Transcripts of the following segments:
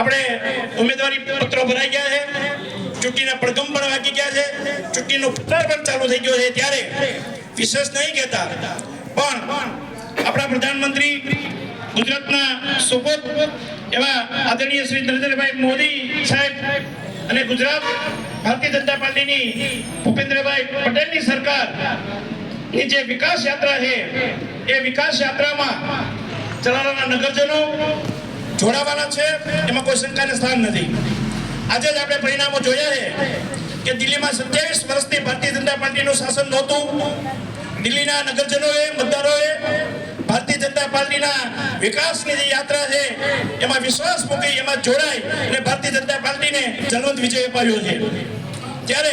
આપણે ઉમેદવારી પત્રો ભરાઈ ગયા છે. ચૂંટણીના પડઘમ પણ વાગી ગયા છે. ચૂંટણીનો પ્રચાર પણ ચાલુ થઈ ગયો છે. ત્યારે વિશેષ નહીં કહેતા, પણ આપણા પ્રધાનમંત્રી ગુજરાતના સુપોત એવા આદરણીય શ્રી નરેન્દ્રભાઈ મોદી સાહેબ અને ગુજરાત ભારતીય જનતા પાર્ટીની ભૂપેન્દ્રભાઈ પટેલની સરકારની જે વિકાસ યાત્રા છે, એ વિકાસ યાત્રામાં ચલાવવાના નગરજનો જોડાવાના છે, એમાં કોઈ શંકાને સ્થાન નથી. આજે જ આપણે પરિણામો જોયા છે કે દિલ્હીમાં સત્યાવીસ વર્ષથી ભારતીય જનતા પાર્ટીનું શાસન નહોતું. દિલ્હીના નગરજનોએ, મતદારોએ ભારતીય જનતા પાર્ટીના વિકાસની જે યાત્રા છે, એમાં વિશ્વાસ મૂકી એમાં જોડાય અને ભારતીય જનતા પાર્ટીને જલવંત વિજય અપાવ્યો છે. ત્યારે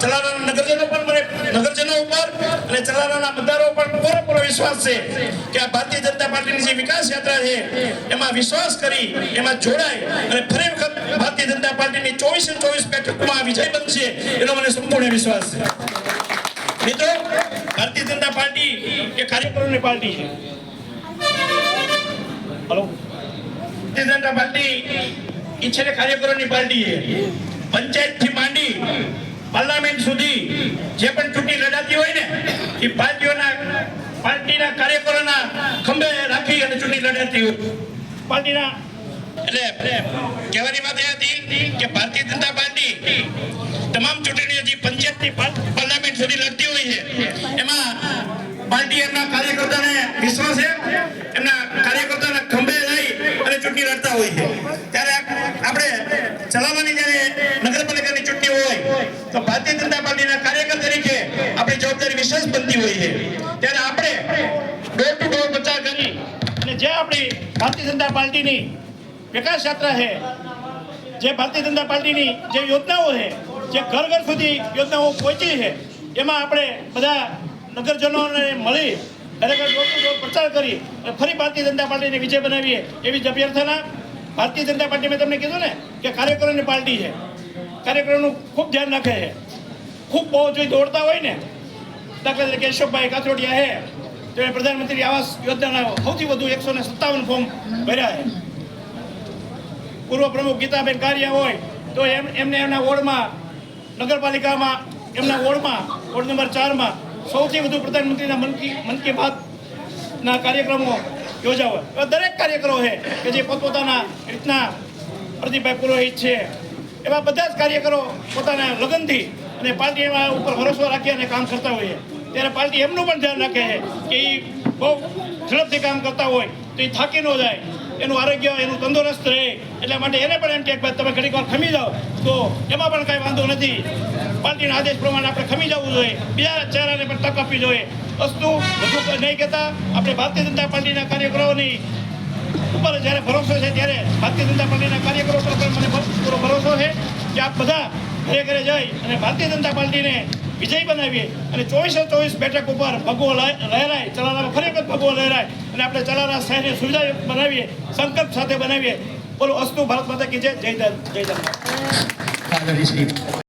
ચલારાના નગરજનો પણ મને નગરજનો ઉપર અને ચલારાના મતદારો પણ પૂરેપૂરો વિશ્વાસ છે કે આ ભારતીય જનતા પાર્ટીની જે વિકાસ યાત્રા છે, એમાં વિશ્વાસ કરી, એમાં જોડાય અને ફરી વખત ભારતીય જનતા પાર્ટીની ચોવીસે ચોવીસ બેઠકમાં વિજય બનશે, એનો મને સંપૂર્ણ વિશ્વાસ છે. મિત્રો, ભારતીય જનતા પાર્ટી એ કાર્યકરોની પાર્ટી છે. હલો? ભારતીય જનતા પાર્ટી એ કાર્યકરોની પાર્ટી છે. પંચાયતથી માંડી પાર્લામેન્ટ સુધી જે પણ ચૂંટણી લડાતી હોય ને, એ પાર્ટીઓના પાર્ટીના કાર્યકરોના ખંભે રાખી ચૂંટણી લડાતી હોય પાર્ટીના એટલે કહેવાની વાત એ હતી કે ભારતીય જનતા પાર્ટી તમામ ચૂંટણીઓ જે પંચાયતથી પાર્લામેન્ટ સુધી લડતી હોય છે એમાં પાર્ટી એમના કાર્યકર્તાને વિશ્વાસ છે એમના કાર્યકર્તાના ખંભે રહી અને ચૂંટણી લડતા હોય છે. ત્યારે આપણે ચલાવવાની જ્યારે નગરપાલિકાની ચૂંટણી હોય તો ભારતીય જનતા પાર્ટીના કાર્યકર તરીકે આપણી જવાબદારી વિશેષ બનતી હોય છે ત્યારે આપણે ડોર ટુ ડોર પ્રચાર કરી અને જે આપણી ભારતીય જનતા પાર્ટીની વિકાસ યાત્રા છે, જે ભારતીય જનતા પાર્ટીની જે યોજનાઓ છે, જે ઘર ઘર સુધી યોજનાઓ પહોંચી છે, એમાં આપણે બધા નગરજનોને મળી ખરેખર પ્રચાર કરી અને ફરી ભારતીય જનતા પાર્ટીને વિજય બનાવીએ એવી જ અભ્યર્થના ભારતીય જનતા પાર્ટી મેં તમને કીધું ને કે કાર્યકરોની પાર્ટી છે. કાર્યકરોનું ખૂબ ધ્યાન રાખે છે. ખૂબ બહુ જોઈ દોડતા હોય ને, દાખલા તરીકે કેશવભાઈ કાથરોડિયા હે તેમણે પ્રધાનમંત્રી આવાસ યોજનાના સૌથી વધુ એકસો સત્તાવન ફોર્મ ભર્યા છે. પૂર્વ પ્રમુખ ગીતાબેન કારિયા હોય તો એમ એમને એમના વોર્ડમાં, નગરપાલિકામાં, એમના વોર્ડમાં, વોર્ડ નંબર ચારમાં સૌથી વધુ પ્રધાનમંત્રીના મન કી મન કી બાતના કાર્યક્રમો યોજાવા. દરેક કાર્યક્રમો છે કે જે પોતપોતાના રીતના પ્રદીપભાઈ પુરોહિત છે. એવા બધા જ કાર્યકરો પોતાના લગનથી અને પાર્ટી એમાં ઉપર ભરોસો રાખી અને કામ કરતા હોઈએ. ત્યારે પાર્ટી એમનું પણ ધ્યાન રાખે છે કે એ બહુ ઝડપથી કામ કરતા હોય તો એ થાકી ન જાય. એનું આરોગ્ય, એનું તંદુરસ્ત રહે. એટલા માટે એને પણ એમ કે તમે ઘડીક વાર ખમી જાઓ. તો એમાં પણ કાંઈ વાંધો નથી. પાર્ટીના આદેશ પ્રમાણે આપણે ખમી જવું જોઈએ. બીજા ચહેરાને પણ તક આપવી જોઈએ. વસ્તુ વધુ નહીં કહેતા. આપણે ભારતીય જનતા પાર્ટીના કાર્યકરોની ઉપર જ્યારે ભરોસો છે ત્યારે ભારતીય જનતા પાર્ટીના કાર્યકરો પર મને પૂરો ભરોસો છે કે આપ બધા ઘરે ઘરે જઈ અને ભારતીય જનતા પાર્ટીને વિજય બનાવીએ અને ચોવીસે ચોવીસ બેઠક ઉપર ભગવો લહ- લહેરાય ચલારામાં ફરી વખત ભગવો લહેરાય અને આપણે ચલારા શહેરને સુવિધા બનાવીએ, સંકલ્પ સાથે બનાવીએ. બોલો, અસ્તુ ભારત માતા કી જય જય જય જય